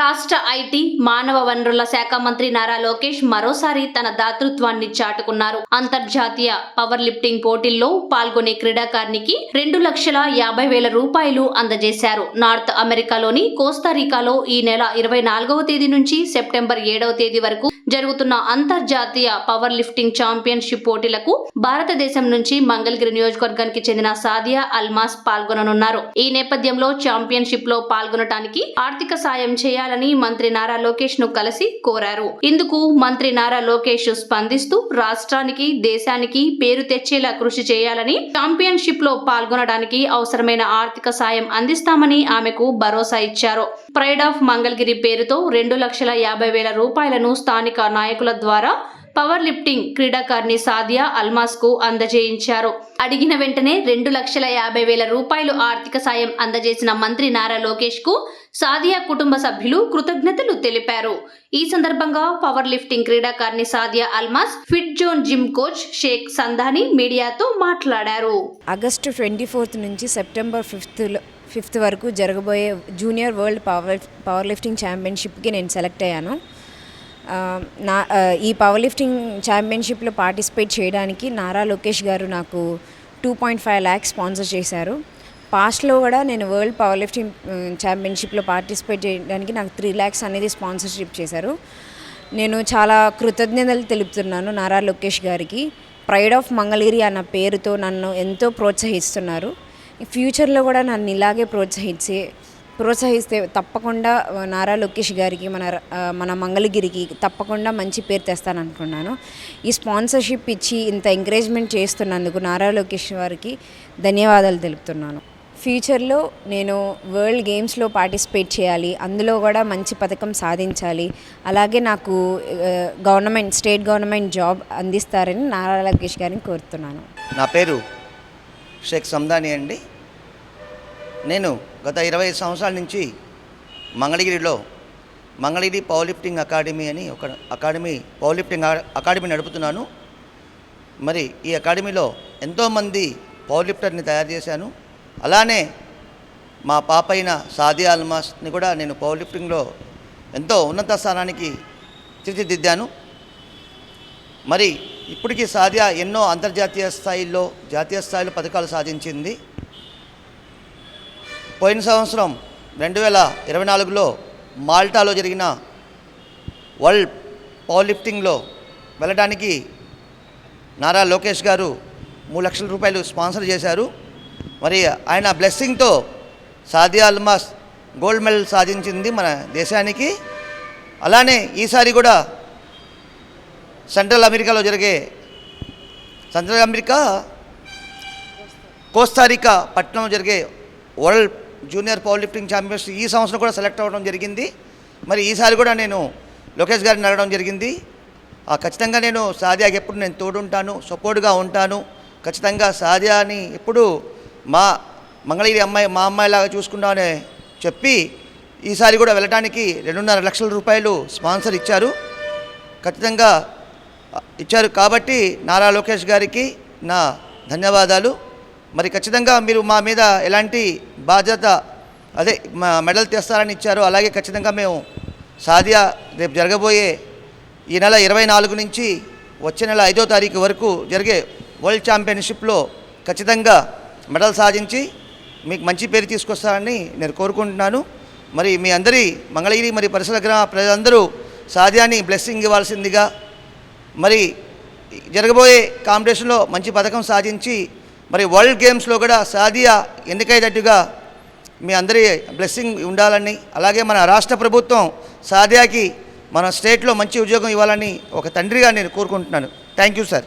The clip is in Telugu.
రాష్ట్ర ఐటీ మానవ వనరుల శాఖ మంత్రి నారా లోకేష్ మరోసారి తన దాతృత్వాన్ని చాటుకున్నారు. అంతర్జాతీయ పవర్ లిఫ్టింగ్ పోటీల్లో పాల్గొనే క్రీడాకారినికి రెండు లక్షల యాభై వేల రూపాయలు అందజేశారు. నార్త్ అమెరికాలోని కోస్తారికాలో ఈ నెల ఇరవై నాలుగవ తేదీ నుంచి సెప్టెంబర్ ఏడవ తేదీ వరకు జరుగుతున్న అంతర్జాతీయ పవర్ లిఫ్టింగ్ ఛాంపియన్షిప్ పోటీలకు భారతదేశం నుంచి మంగళగిరి నియోజకవర్గానికి చెందిన సాదియా అల్మాస్ పాల్గొననున్నారు. ఈ నేపథ్యంలో ఛాంపియన్షిప్లో పాల్గొనటానికి ఆర్థిక సాయం చేయాలని మంత్రి నారా లోకేష్ను కలిసి కోరారు. ఇందుకు మంత్రి నారా లోకేష్ స్పందిస్తూ రాష్ట్రానికి దేశానికి పేరు తెచ్చేలా కృషి చేయాలని ఛాంపియన్షిప్లో పాల్గొనడానికి అవసరమైన ఆర్థిక సాయం అందిస్తామని ఆమెకు భరోసా ఇచ్చారు. ప్రైడ్ ఆఫ్ మంగళగిరి పేరుతో రెండు లక్షల యాభై వేల రూపాయలను స్థానిక నాయకుల ద్వారా పవర్ లిఫ్టింగ్ క్రీడాకారిణి సాదియా అల్మాస్కు అందజేయించారు. అడిగిన వెంటనే రెండు లక్షల యాభై వేల రూపాయలు ఆర్థిక సాయం అందజేసిన మంత్రి నారా లోకేష్కు సాదియా కుటుంబ సభ్యులు కృతజ్ఞతలు తెలిపారు. ఈ సందర్భంగా పవర్ లిఫ్టింగ్ క్రీడాకారిణి Sadia Almas fit zone gym coach Shaik Sandhani మీడియాతో మాట్లాడారు. ఆగస్టు ట్వంటీ ఫోర్త్ నుంచి సెప్టెంబర్ ఫిఫ్త్లో ఫిఫ్త్ వరకు జరగబోయే junior world power power lifting ఛాంపియన్షిప్కి నేను సెలెక్ట్ అయ్యాను. నా ఈ పవర్ లిఫ్టింగ్ ఛాంపియన్షిప్లో పార్టిసిపేట్ చేయడానికి నారా లోకేష్ గారు నాకు two point five lakhs sponsor చేశారు. పాస్ట్లో కూడా నేను వరల్డ్ పవర్ లిఫ్టింగ్ ఛాంపియన్షిప్లో పార్టిసిపేట్ చేయడానికి నాకు త్రీ ల్యాక్స్ అనేది స్పాన్సర్షిప్ చేశారు. నేను చాలా కృతజ్ఞతలు తెలుపుతున్నాను నారా లోకేష్ గారికి. ప్రైడ్ ఆఫ్ మంగళగిరి అన్న పేరుతో నన్ను ఎంతో ప్రోత్సహిస్తున్నారు. ఫ్యూచర్లో కూడా నన్ను ఇలాగే ప్రోత్సహించి ప్రోత్సహిస్తే తప్పకుండా నారా లోకేష్ గారికి మన మన మంగళగిరికి తప్పకుండా మంచి పేరు తెస్తాననుకున్నాను. ఈ స్పాన్సర్షిప్ ఇచ్చి ఇంత ఎంకరేజ్మెంట్ చేస్తున్నందుకు నారా లోకేష్ గారికి ధన్యవాదాలు తెలుపుతున్నాను. ఫ్యూచర్లో నేను వరల్డ్ గేమ్స్లో పార్టిసిపేట్ చేయాలి అందులో కూడా మంచి పథకం సాధించాలి అలాగే నాకు గవర్నమెంట్ స్టేట్ గవర్నమెంట్ జాబ్ అందిస్తారని నారా లోకేష్ గారిని కోరుతున్నాను. నా పేరు షేక్ సమ్దాని అండి. నేను గత ఇరవై ఐదు సంవత్సరాల నుంచి మంగళగిరిలో మంగళగిరి పవర్ లిఫ్టింగ్ అకాడమీ అని ఒక అకాడమీ పవర్ లిఫ్టింగ్ అకాడమీ నడుపుతున్నాను. మరి ఈ అకాడమీలో ఎంతోమంది పవర్ లిఫ్టర్ని తయారు చేశాను. అలానే మా పాప అయిన అల్మాస్ని కూడా నేను పవర్ లిఫ్టింగ్లో ఎంతో ఉన్నత స్థానానికి తీర్చిదిద్దాను. మరి ఇప్పటికీ సాదియా ఎన్నో అంతర్జాతీయ స్థాయిలో జాతీయ స్థాయిలో పథకాలు సాధించింది. పోయిన సంవత్సరం రెండు వేల ఇరవై నాలుగులో మాల్టాలో జరిగిన వరల్డ్ పవర్ లిఫ్టింగ్లో వెళ్ళడానికి నారా లోకేష్ గారు మూడు లక్షల రూపాయలు స్పాన్సర్ చేశారు. మరి ఆయన బ్లెస్సింగ్తో సాదియా అల్మాస్ గోల్డ్ మెడల్ సాధించింది మన దేశానికి. అలానే ఈసారి కూడా సెంట్రల్ అమెరికాలో జరిగే సెంట్రల్ అమెరికా కోస్తారికా పట్టణంలో జరిగే world junior power lifting champions ఈ సంవత్సరం కూడా సెలెక్ట్ అవ్వడం జరిగింది. మరి ఈసారి కూడా నేను లోకేష్ గారిని అడగడం జరిగింది. ఆ, ఖచ్చితంగా నేను సాదియాకి ఎప్పుడు నేను తోడుంటాను సపోర్ట్గా ఉంటాను. ఖచ్చితంగా సాదియాని ఎప్పుడు మా మంగళగిరి అమ్మాయి మా అమ్మాయిలాగా చూసుకుంటామని చెప్పి ఈసారి కూడా వెళ్ళడానికి రెండున్నర లక్షల రూపాయలు స్పాన్సర్ ఇచ్చారు. ఖచ్చితంగా ఇచ్చారు కాబట్టి నారా లోకేష్ గారికి నా ధన్యవాదాలు. మరి ఖచ్చితంగా మీరు మా మీద ఎలాంటి బాధ్యత అదే మా మెడల్ తెస్తారని ఇచ్చారు అలాగే ఖచ్చితంగా మేము సాదియా రేపు జరగబోయే ఈ నెల ఇరవై నాలుగు నుంచి వచ్చే నెల ఐదో తారీఖు వరకు జరిగే వరల్డ్ ఛాంపియన్షిప్లో ఖచ్చితంగా మెడల్ సాధించి మీకు మంచి పేరు తీసుకొస్తారని నేను కోరుకుంటున్నాను. మరి మీ అందరి మంగళగిరి మరి పరిసర గ్రామ ప్రజలందరూ సాధ్యాన్ని బ్లెస్సింగ్ ఇవ్వాల్సిందిగా. మరి జరగబోయే కాంపిటీషన్లో మంచి పథకం సాధించి మరి వరల్డ్ గేమ్స్లో కూడా సాదియా ఎన్నికయ్యేటట్టుగా మీ అందరి బ్లెస్సింగ్ ఉండాలని అలాగే మన రాష్ట్ర ప్రభుత్వం సాదియాకి మన స్టేట్లో మంచి ఉద్యోగం ఇవ్వాలని ఒక తండ్రిగా నేను కోరుకుంటున్నాను. Thank you sir.